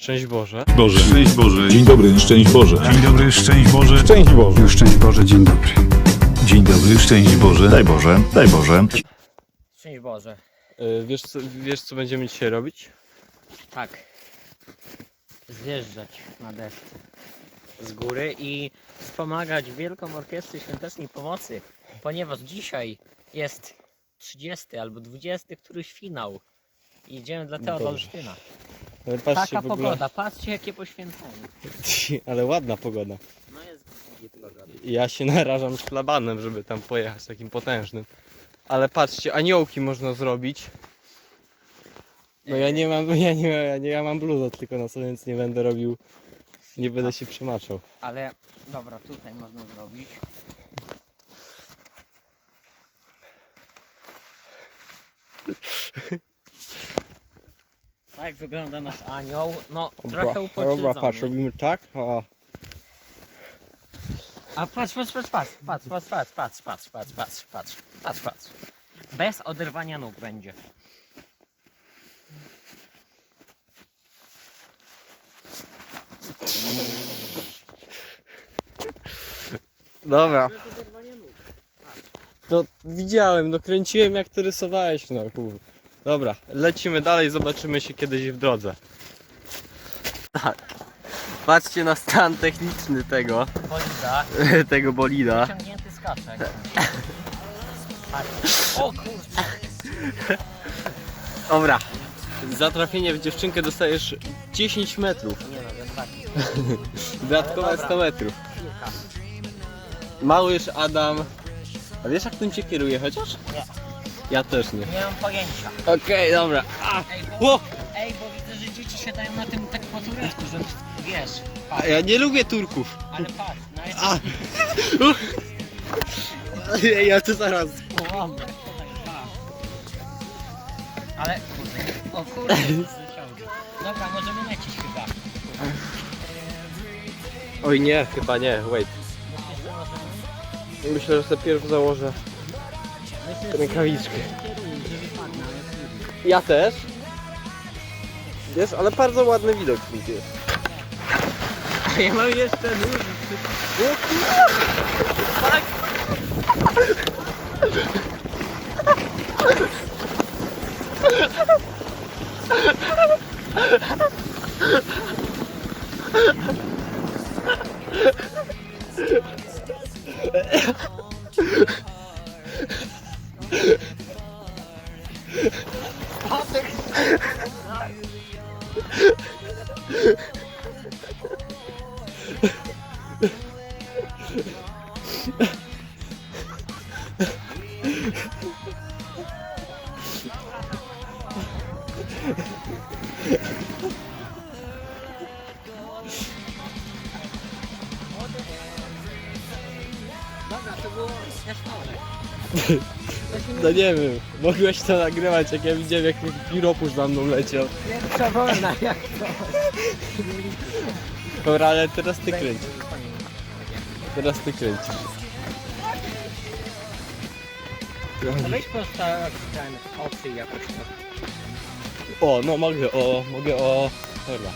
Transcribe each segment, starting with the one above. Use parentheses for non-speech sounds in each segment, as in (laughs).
Szczęść Boże. Boże. Szczęść Boże. Dzień dobry, szczęść Boże. Dzień dobry, szczęść Boże. Szczęść Boże. Szczęść Boże, dzień dobry. Dzień dobry, szczęść Boże. Daj Boże, daj Boże. Szczęść Boże. Y, Wiesz co, wiesz, co będziemy dzisiaj robić? Tak. Zjeżdżać na deszcz z góry i wspomagać Wielką Orkiestrę Świątecznej Pomocy, ponieważ dzisiaj jest 30 albo 20 któryś finał. I Idziemy dla Teodolsztyna. Ale patrzcie Taka w ogóle. pogoda, patrzcie jakie poświęcenie. Ale ładna pogoda. No jest. Ja się narażam szlabanem, żeby tam pojechać takim potężnym. Ale patrzcie, aniołki można zrobić. No ja nie mam, (laughs) ja nie, ja nie ja mam bluzę tylko na sobie, więc nie będę robił, nie będę się przemaczał. Ale dobra, tutaj można zrobić. (laughs) Tak wygląda nasz anioł. No, trochę Dobra, upośledzony. patrz, robimy tak, a A patrz, patrz, patrz, patrz, patrz, patrz, patrz, patrz, patrz, patrz, patrz, patrz, patrz, patrz. Bez oderwania nóg będzie. Dobra. Bez oderwania nóg. No widziałem, no kręciłem jak ty rysowałeś, no kur. Dobra, lecimy dalej, zobaczymy się kiedyś w drodze. Tak. Patrzcie na stan techniczny tego, Bolida. (laughs) tego bolida. Ciągnięty skaczek. Patrz. O. Dobra. Za trafienie w dziewczynkę dostajesz 10 metrów. Nie no, jest tak. Dodatkowe Ale dobra. 100 metrów. Małyż Adam. A wiesz jak tym cię kieruje chociaż? Nie. Ja też nie. Nie mam pojęcia. Okej, dobra. A, Ej, bo, ej, bo widzę, że dzieci się dają na tym tak po turecku, że wiesz. a ja nie lubię Turków. ale patrz, no jest A. Ja to zaraz. patrz. Ale kurde, o kurde. (laughs) Dobra, możemy lecieć chyba. Oj nie, chyba nie, wait. Myślę, że sobie pierw założę rękawiczki. Ja też. Jest, ale bardzo ładny widok stąd (laughs) jest. Ja mam jeszcze duży. Tak. (laughs) Dobra, to było śmieszne. No nie wiem, mogłeś to nagrywać, jak ja widziałem, jak ten piropusz za mną leciał. Pierwsza wolna, jak to? Dobra, ale teraz ty kręć. Teraz ty kręcisz. No weź postaw ten oczy jakoś to. O, no mogę, o, mogę, o. Dobra.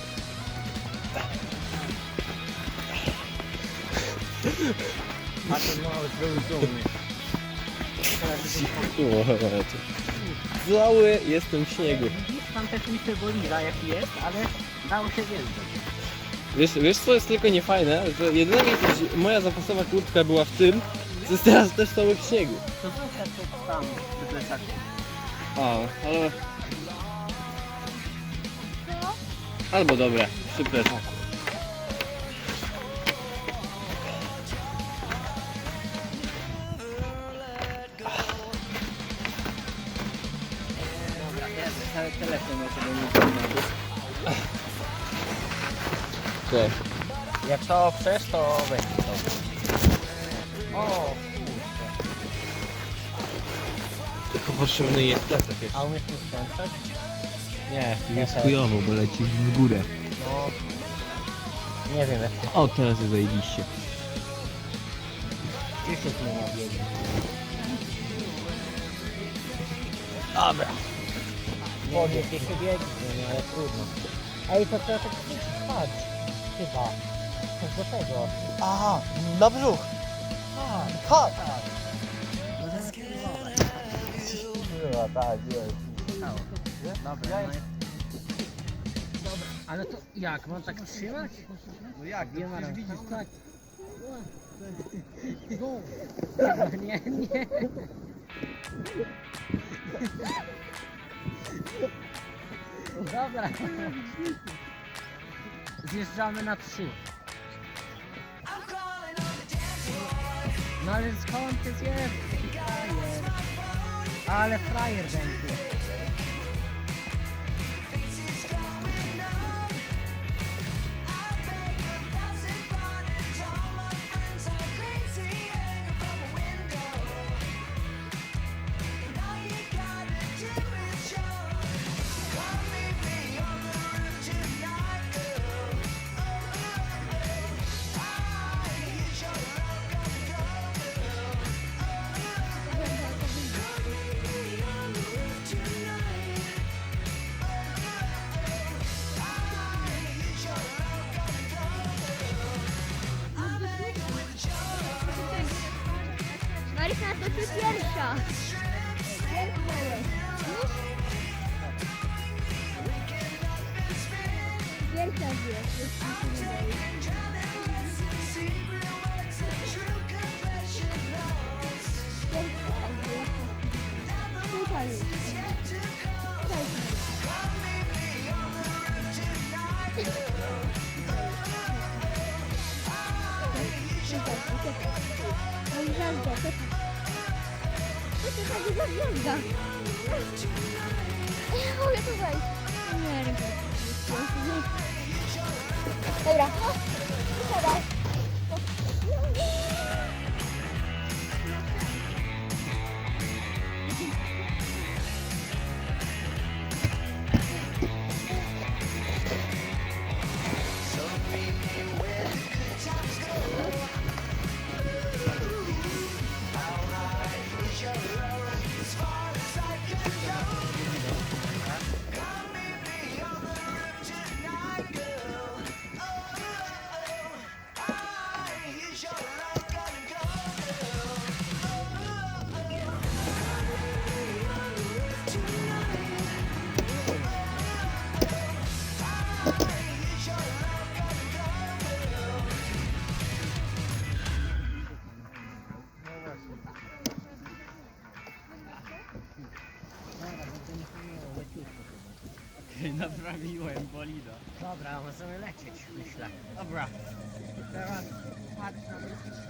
A to mały był dumny. Cały jestem w śniegu. Widzisz, tam też Mr. Bolida jaki jest, ale dało się wjeżdżać. Wiesz, wiesz co jest tylko niefajne? Że jedyna gdzie moja zapasowa kurtka była w tym, co jest teraz też cały w śniegu. To zrób to tam przy plecaku. A, ale... Albo teraz cały telefon na sobie nie. Okej. Jak to oprzesz, to weź to. O. Tylko potrzebny jest plecak jeszcze. A umiesz tu skręcać? Nie, jest chujowo, bo leci w górę. No, nie wiem jak O, teraz jest zajebiście. Gdzie się zmienia biegi? Dobra. Podnieś jeszcze biegi, no ale trudno. Ej, to trzeba tak patrz. Chyba. Coś do tego. Aha, na brzuch. Tak, Ha! tak. Była, tak, jest. Dobra, no jest. Dobra, ale to jak? Mam tak trzymać? No jak, Nie ma przecież rąk. widzisz, tak. Dobra, nie, nie. Dobra. Zjeżdżamy na trzy. No ale skąd ty zjeżdżasz? Ale frajer będzie. Pierwsza. Pierwsza wiesz, Tutaj. Mam gwiazda? Ja mogę tu wejść. Nie, ręka. Dobra, no. Siadaj. Naprawiłem bolida. Dobra, możemy lecieć, myślę. Dobra. Teraz patrz na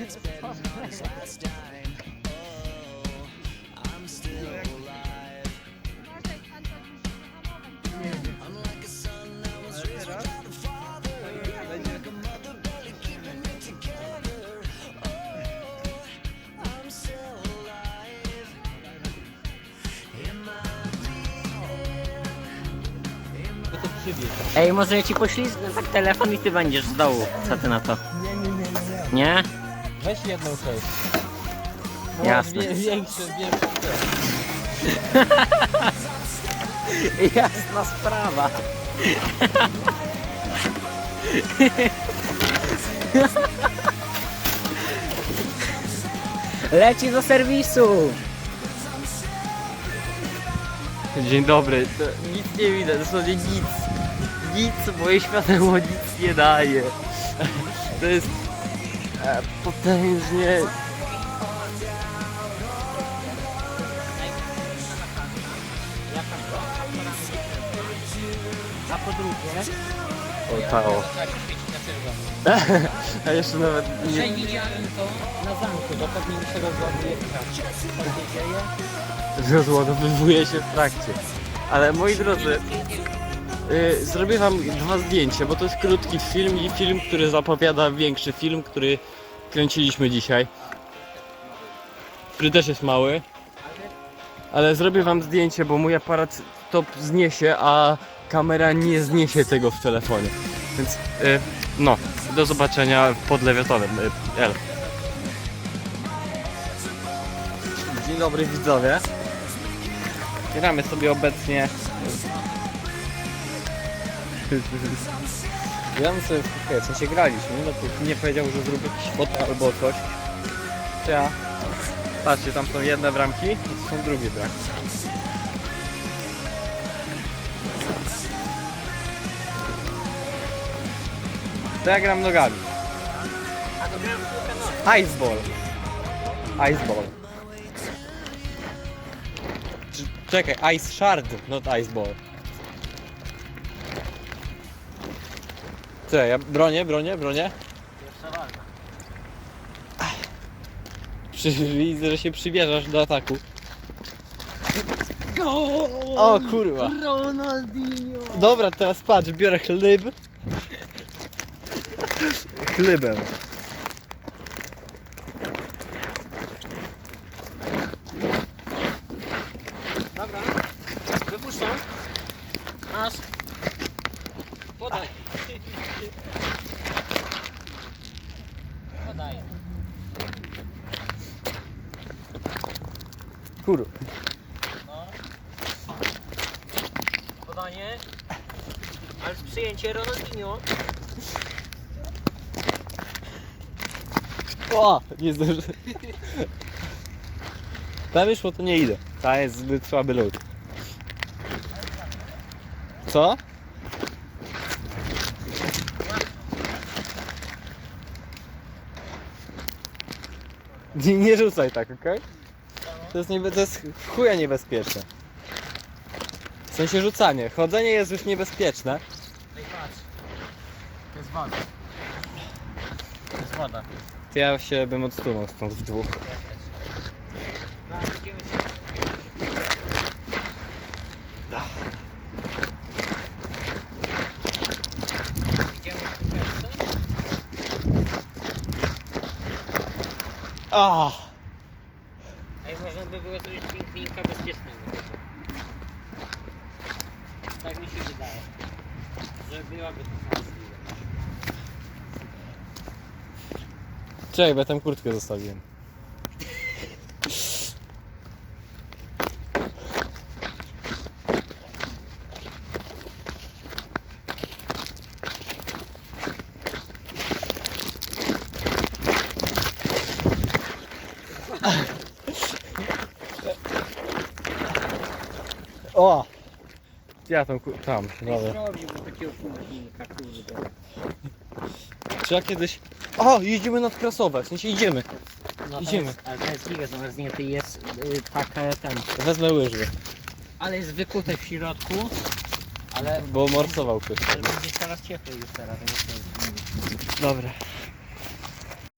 It's betting on his last dime. Oh, I'm still alive. I'm like a son that was raised without a father. Like a mother keeping together. Oh, I'm still alive. Ej, może ja ci poślizgnę tak telefon i ty będziesz z dołu. Co ty na to? Nie? Weź jedną część. No, Jasne. Wie, większe, większe. (laughs) Jasna sprawa. (laughs) Leci do serwisu. Dzień dobry. To nic nie widać, dosłownie nic. Nic, moje światełko nic nie daje. (laughs) To jest e, potężnie... A po drugie, O, ta o. (laughs) A jeszcze nawet nie... przewidziałem to na zamku, bo pewnie mi się rozładuje kraść. Co się dzieje? rozładowywuje się w trakcie. Ale moi drodzy, y, zrobię wam dwa zdjęcia, bo to jest krótki film i film, który zapowiada większy film, który kręciliśmy dzisiaj. Który też jest mały. Ale zrobię wam zdjęcie, bo mój aparat to zniesie, a kamera nie zniesie tego w telefonie. Więc y, no, do zobaczenia pod lewiatowym. Y, L. Dzień dobry widzowie. Gramy sobie obecnie. Gramy sobie w sensie graliśmy, no to nie powiedział, że zrób jakiś foto albo coś. Ja. Patrzcie, tam są jedne bramki i tu są drugie bramki. To ja gram nogami. Iceball. Iceball. Cz- Czekaj, Ice Shard, not Iceball. Co, ja bronię, bronię, bronię? Pierwsza walka. Przy, widzę, że się przybierzesz do ataku. O kurwa. Ronaldinho! Dobra, teraz patrz, biorę chleb. Chlebem. Dobra, wypuszczam. Masz. Podaj. Podaj. Kurwa. No. Podanie. Ale przyjęcie Ronaldinho. O, nie zdążę. Już po to nie idę. Ta jest zbyt słaby lód. Co? Nie, nie rzucaj tak, okej? To jest, niebe, to jest chuja niebezpieczne. W sensie rzucanie. Chodzenie jest już niebezpieczne. Ej, patrz. To jest woda. To jest woda. To ja się bym odsunął stąd w dwóch. No, idziemy się. Idziemy piłkę. Ah! Ej, można by było zrobić pingwinka bezpiecznego. Tak mi się wydaje. Czekaj, bo ja tam kurtkę zostawiłem. O! Ja tam, ku- tam, Nie dobra. zrobiłbym takiego pingwinka, kurde. Czy ja kiedyś... O, jedziemy nad Krasowe, w sensie idziemy. No, Idziemy. To jest, ale to jest giga zamarznięty jest y, taka ten. Wezmę łyżwy, Ale jest wykute w środku. Ale, bo morsował ktoś. ale będzie coraz cieplej już teraz, więc nie jest. Dobra.